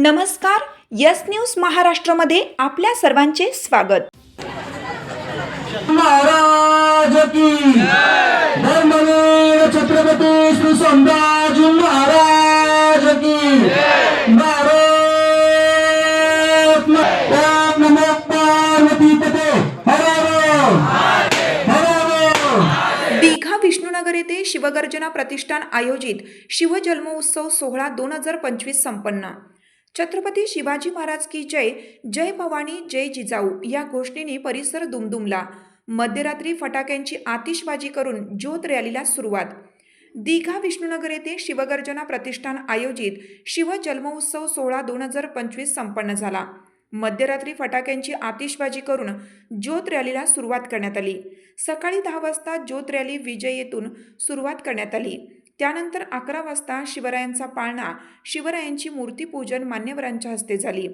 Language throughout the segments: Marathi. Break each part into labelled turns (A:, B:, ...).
A: नमस्कार यस न्यूज महाराष्ट्रामध्ये आपल्या सर्वांचे स्वागत.
B: महाराज छत्रपती श्री संभाजी महाराज की भारत नमो पार्वती पते.
A: विष्णुनगर येथे शिवगर्जना प्रतिष्ठान आयोजित शिवजन्मोत्सव सोहळा दोन हजार पंचवीस संपन्न. छत्रपती शिवाजी महाराज की जय जय भवानी जय जिजाऊ या घोषणेने परिसर दुमदुमला. मध्यरात्री फटाक्यांची आतिषबाजी करून ज्योत रॅलीला सुरुवात. दिघा विष्णुनगर येथे शिवगर्जना प्रतिष्ठान आयोजित शिवजन्मोत्सव सोहळा दोन हजार पंचवीस संपन्न झाला. मध्यरात्री फटाक्यांची आतिषबाजी करून ज्योत रॅलीला सुरुवात करण्यात आली. सकाळी दहा वाजता ज्योत रॅली विजय येथून सुरुवात करण्यात आली. त्यानंतर अकरा वाजता शिवरायांचा पाळणा शिवरायांची मूर्तीपूजन मान्यवरांच्या हस्ते झाली.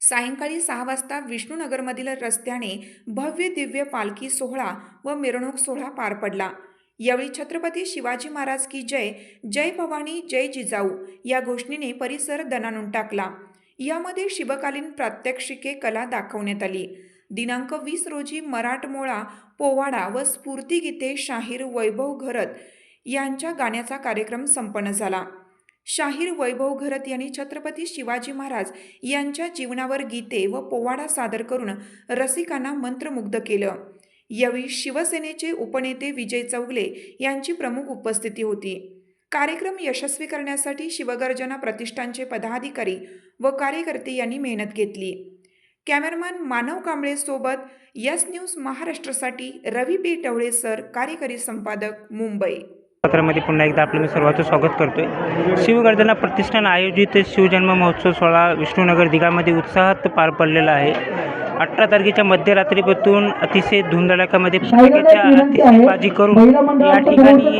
A: सायंकाळी सहा वाजता विष्णूनगरमधील रस्त्याने भव्य दिव्य पालखी सोहळा व मिरवणूक सोहळा पार पडला. यावेळी छत्रपती शिवाजी महाराज की जय जय भवानी जय जिजाऊ या घोषणेने परिसर दणाणून टाकला. यामध्ये शिवकालीन प्रात्यक्षिके कला दाखवण्यात आली. दिनांक वीस रोजी मराठमोळा पोवाडा व स्फूर्तिगीते शाहीर वैभव घरत यांच्या गाण्याचा कार्यक्रम संपन्न झाला. शाहीर वैभव घरत यांनी छत्रपती शिवाजी महाराज यांच्या जीवनावर गीते व पोवाडा सादर करून रसिकांना मंत्रमुग्ध केलं. यावेळी शिवसेनेचे उपनेते विजय चौगले यांची प्रमुख उपस्थिती होती. कार्यक्रम यशस्वी करण्यासाठी शिवगर्जना प्रतिष्ठानचे पदाधिकारी व कार्यकर्ते यांनी मेहनत घेतली. कॅमेरामॅन मानव कांबळे सोबत यस न्यूज महाराष्ट्रासाठी रवी पी टवळे सर कार्यकारी संपादक मुंबई.
C: पत्रामध्ये पुन्हा एकदा आपलं मी सर्वांचं स्वागत करतोय. शिवगर्जना प्रतिष्ठान आयोजित शिवजन्म महोत्सव सोहळा विष्णुनगर दिघामध्ये उत्साहात पार पडलेला आहे. अठरा तारखेच्या मध्यरात्रीपासून अतिशय फटाक्याच्या आतिषबाजी करून या ठिकाणी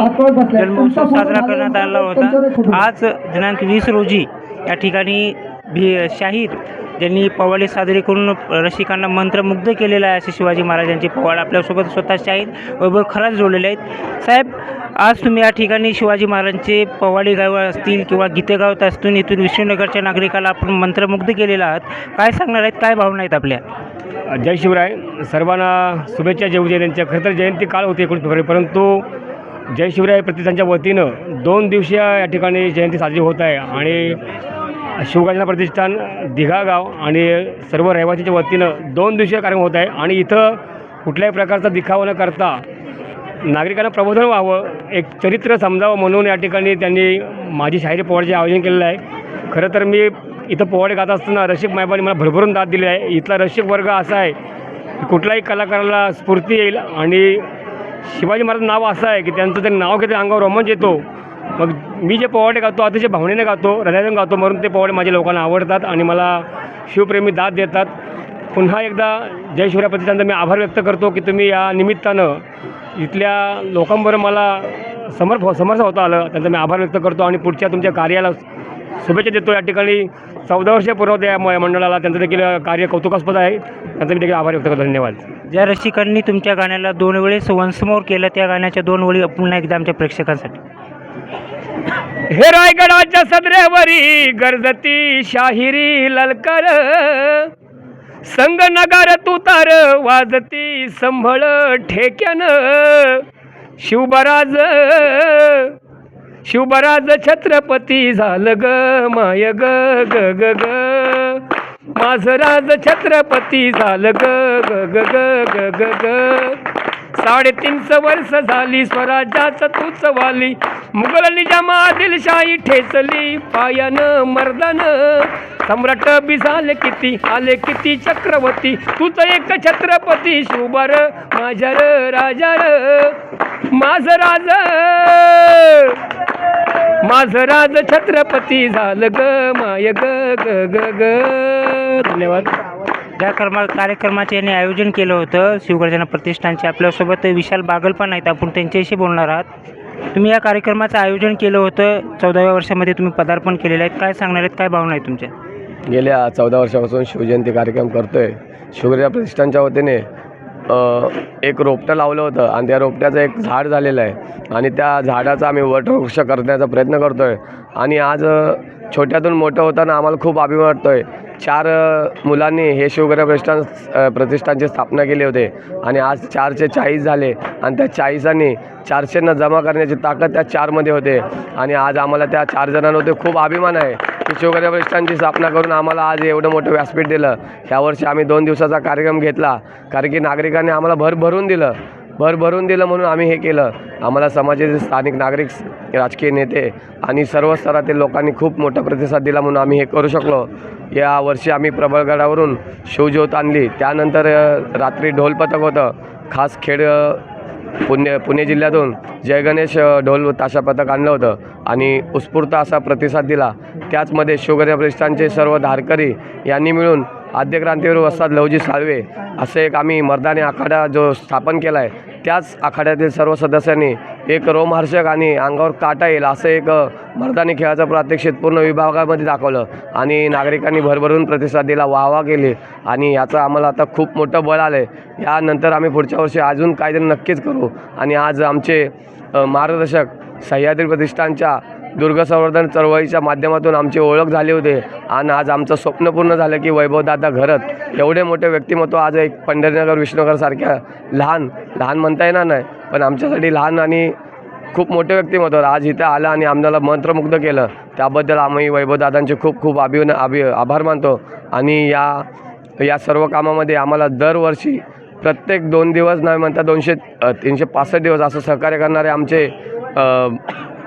C: जन्मोत्सव साजरा करण्यात आला होता. आज दिनांक वीस रोजी या ठिकाणी भी शाहीर ज्यांनी पवाडे साजरी करून रसिकांना मंत्रमुग्ध केलेलं आहे असे शिवाजी महाराजांचे पवाड आपल्यासोबत स्वतःचे आहेत वैभव खराच जोडलेले आहेत. साहेब आज तुम्ही या ठिकाणी शिवाजी महाराजांचे पवाडे गाव असतील किंवा गीते असतून असतील इथून विष्णुनगरच्या नागरिकाला आपण मंत्रमुग्ध केलेला आहात. काय सांगणार आहेत? काय भावना आहेत आपल्या?
D: जय शिवराय. सर्वांना शुभेच्छा जेवू दे त्यांच्या खरं तर जयंती काळ होती एकोणीस फेब्रुवारी परंतु जय शिवराय प्रतिष्ठानच्या वतीनं दोन दिवसीय या ठिकाणी जयंती साजरी होत आहे. आणि शिवगर्जना प्रतिष्ठान दिघा गाव आणि सर्व रहिवासीच्या वतीनं दोन दिवसीय कार्यक्रम होत आहे आणि इथं कुठल्याही प्रकारचा दिखावा न करता नागरिकांना प्रबोधन व्हावं एक चरित्र समजावं म्हणून या ठिकाणी त्यांनी माझी शाहिरी पोवाड्याचे आयोजन केलेलं आहे. खरं तर मी इथं पोवाडे गात असताना रसिक मायबाने मला भरभरून दाद दिली आहे. इथला रसिक वर्ग असा आहे की कुठल्याही कलाकाराला स्फूर्ती येईल आणि शिवाजी महाराज नाव असं आहे की त्यांचं ते नाव घेते अंगावर रोमांच येतो. मग मी जे पोवाडे गातो अतिशय भावनेने गातो हृदयातून गातो म्हणून ते पोवाडे माझ्या लोकांना आवडतात आणि मला शिवप्रेमी दाद देतात. पुन्हा एकदा जय शिवराय मी आभार व्यक्त करतो की तुम्ही या निमित्तानं इथल्या लोकांबरोबर मला समर्थ हो, समर्थ होता आलं त्यांचा मी आभार व्यक्त करतो आणि पुढच्या तुमच्या कार्याला शुभेच्छा देतो. या ठिकाणी चौदा वर्ष पूर्ण होते या मंडळाला त्यांचं देखील कार्य कौतुकास्पद आहे. त्यांचा मी देखील आभार व्यक्त करतो. धन्यवाद.
C: ज्या रसिकांनी तुमच्या गाण्याला दोन वेळेस वंशमोर केलं त्या गाण्याच्या दोन वेळी पुन्हा एकदा आमच्या प्रेक्षकांसाठी.
D: हे रायगडाच्या सदऱ्यावरी गरजती शाहिरी ललकर. संग नगार तुतार वाजती संभळ ठेक्यानं. शिवबराज शिवबराज छत्रपती झालं ग माय ग ग ग ग. माझं छत्रपती झालं ग ग ग ग ग ग. साडेतीनच वर्ष झाली स्वराज्याच तूच वाली. मुघल निजामादिलशाही ठेचली पायानं मर्दानं. सम्राट बिझाले किती आले किती चक्रवर्ती? तूच एक छत्रपती शुभार माझ्या र राजा र माझ राज. माझ राज छत्रपती झालं ग माय ग ग ग ग. धन्यवाद.
C: या कर्मा कार्यक्रमाचे यांनी आयोजन केलं होतं. शिवगर्जना प्रतिष्ठानचे आपल्यासोबत विशाल बागल पण आहेत. आपण त्यांच्याशी बोलणार आहात. तुम्ही या कार्यक्रमाचं आयोजन केलं होतं. चौदाव्या वर्षामध्ये तुम्ही पदार्पण केलेलं आहेत काय सांगणार आहेत? काय भावना आहेत तुमच्या?
E: गेल्या चौदा वर्षापासून शिवजयंती कार्यक्रम करतो आहे शिवगिरा प्रतिष्ठानच्या वतीने एक रोपटं लावलं होतं आणि त्या रोपट्याचं एक झाड झालेलं आहे. आणि त्या झाडाचा आम्ही वटवृक्ष करण्याचा प्रयत्न करतो आहे आणि आज छोट्यातून मोठं होताना आम्हाला खूप अभिमान वाटतो आहे चार मुलांनी हे शिवगर्या प्रतिष्ठान प्रतिष्ठानची स्थापना केली होते. आणि आज चारशे चाळीस झाले. आणि त्या चाळीसांनी चारशेंना जमा करण्याची ताकद त्या चारमध्ये होते. आणि आज आम्हाला त्या चार जणांमध्ये खूप अभिमान आहे की शिवगर्या प्रतिष्ठानची स्थापना करून आम्हाला आज एवढं मोठं व्यासपीठ दिलं. ह्यावर्षी आम्ही दोन दिवसाचा कार्यक्रम घेतला. कारण की नागरिकांनी आम्हाला भर भरून दिलं. भर भरून दिलं म्हणून आम्ही हे केलं. आम्हाला समाजाचे स्थानिक नागरिक राजकीय नेते आणि सर्व स्तरातील लोकांनी खूप मोठा प्रतिसाद दिला म्हणून आम्ही हे करू शकलो. या वर्षी आम्ही प्रबळगडावरून शिवज्योत आणली. त्यानंतर रात्री ढोल पथक होतं. खास खेड पुणे पुणे जिल्ह्यातून जय गणेश ढोल ताशा पथक आणलं होतं आणि उत्स्फूर्त असा प्रतिसाद दिला. त्याचमध्ये शिवगर्या प्रतिष्ठानचे सर्व धारकरी यांनी मिळून आद्य क्रांतीवीर वस्ताद लवजी साळवे असं एक आम्ही मर्दानी आखाडा जो स्थापन केला आहे त्याच आखाड्यातील सर्व सदस्यांनी एक रोमहर्षक आणि अंगावर काटा येईल असं एक मर्दानी खेळाचं प्रात्यक्षित पूर्ण विभागामध्ये दाखवलं आणि नागरिकांनी भरभरून प्रतिसाद दिला वाहवा केली आणि याचं आम्हाला आता खूप मोठं बळ आलं आहे यानंतर आम्ही पुढच्या वर्षी अजून काहीतरी नक्कीच करू आणि आज आमचे मार्गदर्शक सह्याद्री प्रतिष्ठानच्या दुर्गसंवर्धन चळवळीच्या माध्यमातून आमची ओळख झाली होती. आणि आज आमचं स्वप्न पूर्ण झालं की वैभवदादा घरत एवढे मोठे व्यक्तिमत्व आज एक पंढरीनगर विष्णुनगरसारख्या लहान लहान म्हणता येणार नाही पण आमच्यासाठी लहान आणि खूप मोठे व्यक्तिमत्व आज इथं आलं आणि आम्हाला मंत्रमुग्ध केलं. त्याबद्दल आम्ही वैभवदादांचे खूप खूप अभिन अभि आभार मानतो. आणि या या सर्व कामामध्ये आम्हाला दरवर्षी प्रत्येक दोन दिवस नाही म्हणता दोनशे तीनशे पासष्ट दिवस असं सहकार्य करणारे आमचे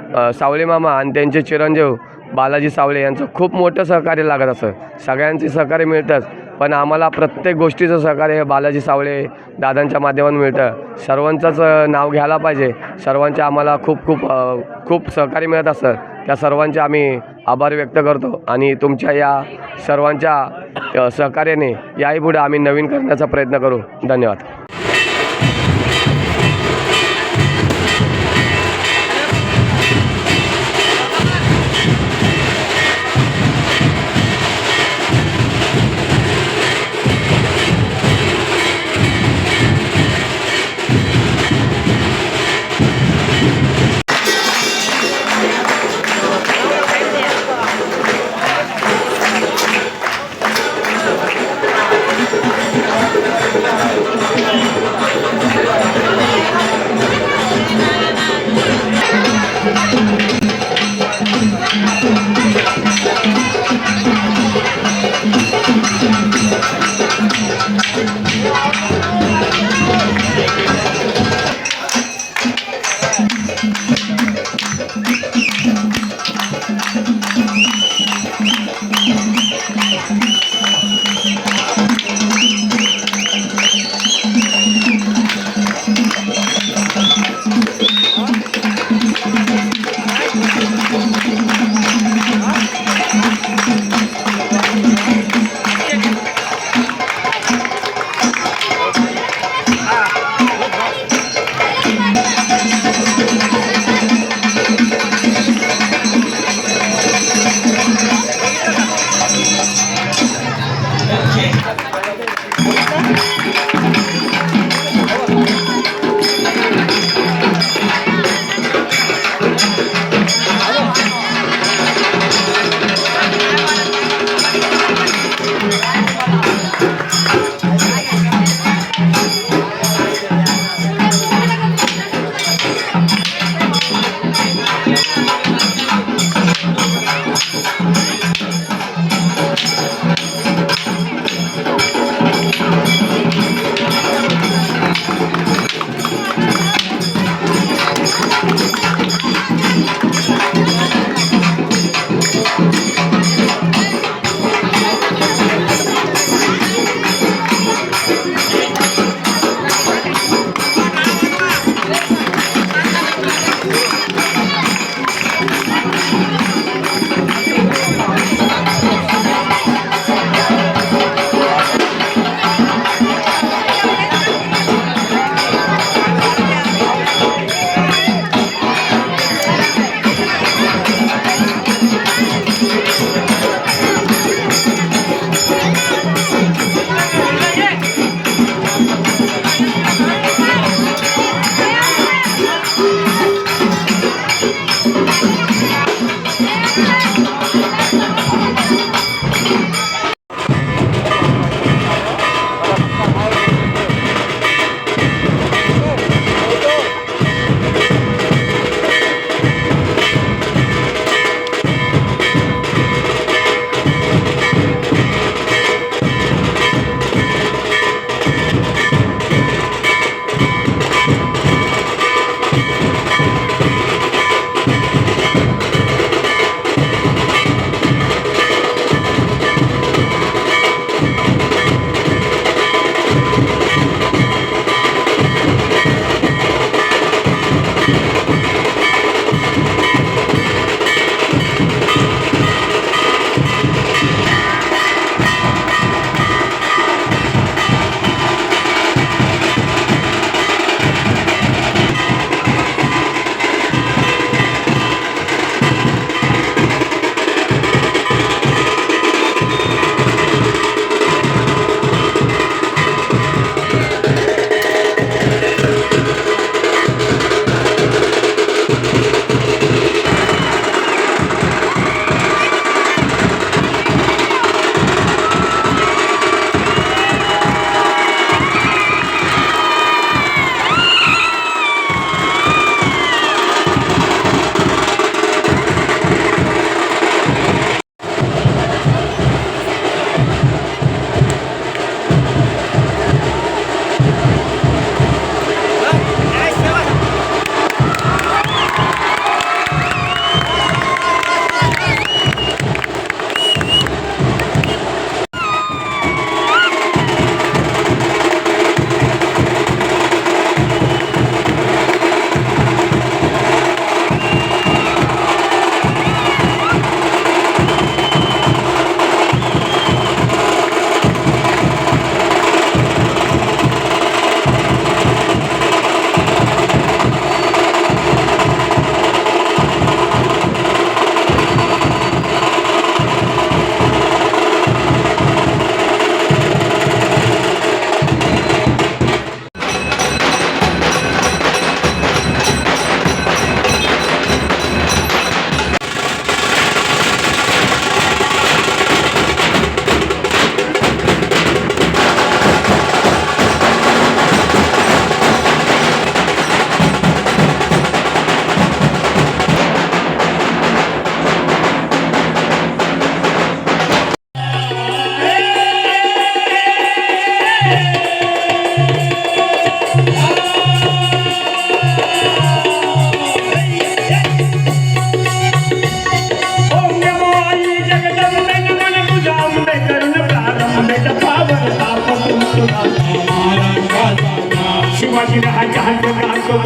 E: सावले सावळे मामा आणि त्यांचे चिरंजीव बालाजी सावळे यांचं खूप मोठं सहकार्य लागत असं. सगळ्यांचे सहकार्य मिळतंच. पण आम्हाला प्रत्येक गोष्टीचं सहकार्य हे बालाजी सावळे दादांच्या माध्यमातून मिळतं. सर्वांचंच नाव घ्यायला पाहिजे. सर्वांचे आम्हाला खूप खूप खूप सहकार्य मिळत असतं त्या सर्वांचे आम्ही आभार व्यक्त करतो आणि तुमच्या या सर्वांच्या सहकार्याने याही पुढे आम्ही नवीन करण्याचा प्रयत्न करू. धन्यवाद.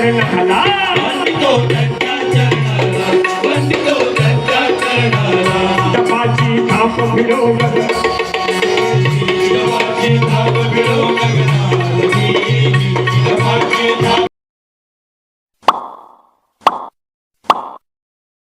F: चरणाला
B: वंदितो त्यांच्या चरणाला वंदितो त्यांच्या चरणाला
F: जपाची थाप मिळवलं